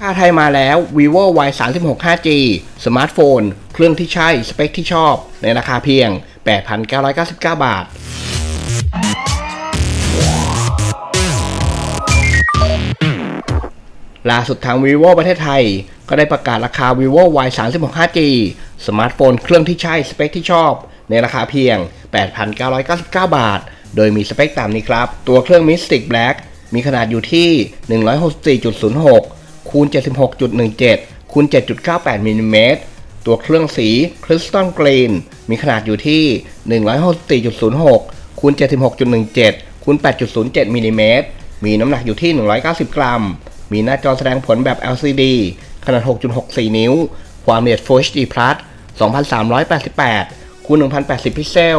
ค่าไทยมาแล้ว vivo y 3 6 5g สมาร์ทโฟน เครื่องที่ใช่ สเปคที่ชอบ ในราคาเพียง 8,999 บาท ล่าสุดทาง vivo ประเทศไทย ก็ได้ประกาศราคา vivo y 3 6 5g สมาร์ทโฟน เครื่องที่ใช่ สเปคที่ชอบ ในราคาเพียง 8,999 บาท โดยมีสเปคตามนี้ครับ ตัวเครื่อง Mystic Black มีขนาดอยู่ที่ 164.06 คูณ 76.17 คูณ 7.98มิลลิเมตร ตัวเครื่องสีคริสตัลกรีน มีขนาดอยู่ที่ 164.06 คูณ 76.17 คูณ 8.07มิลลิเมตร มีน้ำหนักอยู่ที่ 190 กรัม มีหน้าจอแสดงผลแบบ LCD ขนาด 6.64 นิ้ว ความละเอียด Full HD Plus 2388 คูณ 1080 พิกเซล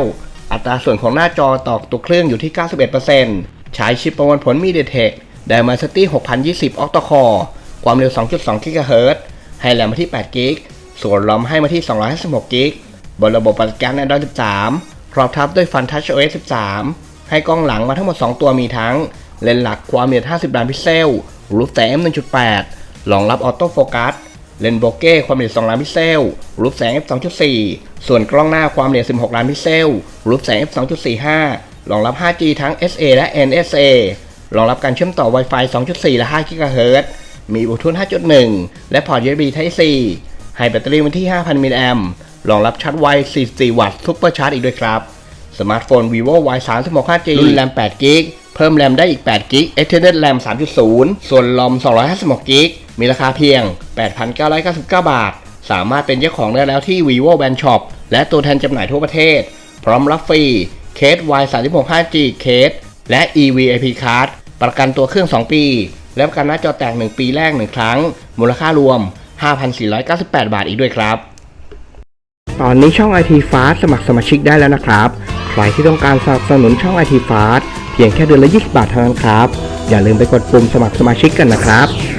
อัตราส่วนของหน้าจอต่อตัวเครื่องอยู่ที่ 91%ใช้ชิปประมวลผล MediaTek Dimensity 6020 Octa-core ความเร็ว 2.2 GHz ให้แรมมาที่8 g b ส่วนรอมให้มาที่ 256 g b บนระบบปฏิบัติการ Android 13พร้อมทับด้วย Fun Touch OS 13 ให้กล้องหลังมาทั้งหมด 2 ตัวมีทั้ง เลนส์หลักความละเอียด 50 ล้านพิกเซล รูปแสง f1.8 รองรับออโต้โฟกัส เลนส์โบเก้ความละเอียด 2 ล้านพิกเซล รูปแสง f 2.4 ส่วนกล้องหน้าความละเอียด 16 ล้านพิกเซล รูปแสง f 2.45 รองรับ 5G ทั้ง SA และ NSA รองรับการเชื่อมต่อ Wi-Fi 2.4 และ 5 GHz มีบลูทูธ 5.1 และพอร์ต USB Type C ให้แบตเตอรี่วันที่ 5,000 มิลลิแอมป์รองรับชาร์จไว 44 วัตต์ซุปเปอร์ชาร์จอีกด้วยครับ สมาร์ทโฟน vivo y 3 6 5g รุ่นแรม8 g b เพิ่มแรมได้อีก8 g b extended RAM 3.0 ส่วนลอม256 g b มีราคาเพียง 8,999 บาท สามารถเป็นเจ้าของได้แล้วที่ vivo band shop และตัวแทนจำหน่ายทั่วประเทศ พร้อมรับฟรีเคส y 3 6 5g เคสและ EVIP card ประกันตัวเครื่อง 2 ปี และประกันหน้าจอแตก 1 ปีแรก 1 ครั้ง มูลค่ารวม 5,498 บาทอีกด้วยครับ ตอนนี้ช่อง IT Fast สมัครสมาชิกได้แล้วนะครับ ใครที่ต้องการสนับสนุนช่อง IT Fast เพียงแค่เดือนละ 20 บาทเท่านั้นครับ อย่าลืมไปกดปุ่มสมัครสมาชิกกันนะครับ